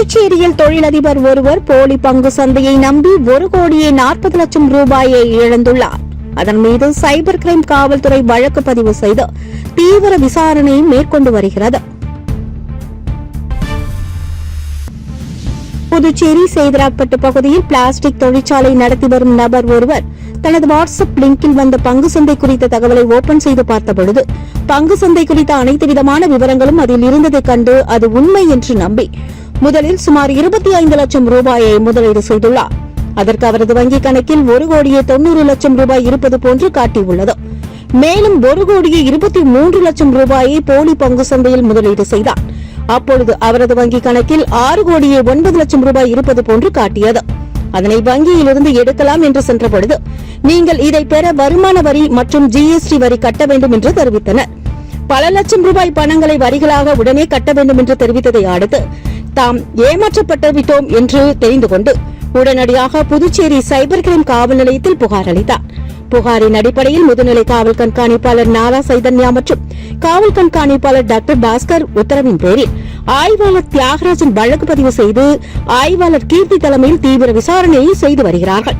புதுச்சேரியில் தொழிலதிபர் ஒருவர் போலி பங்கு சந்தையை நம்பி ஒரு கோடியே நாற்பது லட்சம் ரூபாயை இழந்துள்ளார். அதன் மீது சைபர் கிரைம் காவல்துறை வழக்கு பதிவு செய்து தீவிர விசாரணையை மேற்கொண்டு வருகிறது. புதுச்சேரி சேதராப்பட்டு பகுதியில் பிளாஸ்டிக் தொழிற்சாலை நடத்தி வரும் நபர் ஒருவர் தனது வாட்ஸ்அப் லிங்கில் வந்த பங்கு சந்தை குறித்த தகவலை ஓபன் செய்து பார்த்தபொழுது பங்கு சந்தை குறித்த அனைத்து விதமான விவரங்களும் அதில் இருந்ததைக் கண்டு அது உண்மை என்று நம்பி முதலில் சுமார் இருபத்தி ஐந்து லட்சம் ரூபாயை முதலீடு செய்துள்ளார். அதற்கு அவரது வங்கிக் கணக்கில் ஒரு கோடியே தொன்னூறு லட்சம் ரூபாய் இருப்பது போன்று காட்டியுள்ளது. மேலும் ஒரு கோடியே இருபத்தி மூன்று லட்சம் ரூபாயை போலி பங்கு சந்தையில் முதலீடு செய்தார். அப்பொழுது அவரது வங்கிக் கணக்கில் ஆறு கோடியே ஒன்பது லட்சம் ரூபாய் இருப்பது போன்று காட்டியது. அதனை வங்கியிலிருந்து எடுக்கலாம் என்று சென்ற பொழுது நீங்கள் இதை பெற வருமான வரி மற்றும் ஜிஎஸ்டி வரி கட்ட வேண்டும் என்று தெரிவித்தனர். பல லட்சம் ரூபாய் பணங்களை வரிகளாக உடனே கட்ட வேண்டும் என்று தெரிவித்ததை அடுத்து தாம் ஏமாற்றப்பட்டு விட்டோம் என்று தெரிந்து கொண்டு உடனடியாக புதுச்சேரி சைபர் கிரைம் காவல் நிலையத்தில் புகார் அளித்தார். புகாரின் அடிப்படையில் முதுநிலை காவல் கண்காணிப்பாளர் நாரா சைதன்யா மற்றும் காவல் கண்காணிப்பாளர் டாக்டர் பாஸ்கர் உத்தரவின் பேரில் ஆய்வாளர் தியாகராஜன் வழக்கு பதிவு செய்து ஆய்வாளர் கீர்த்தி தலைமையில் தீவிர விசாரணையை செய்து வருகிறார்கள்.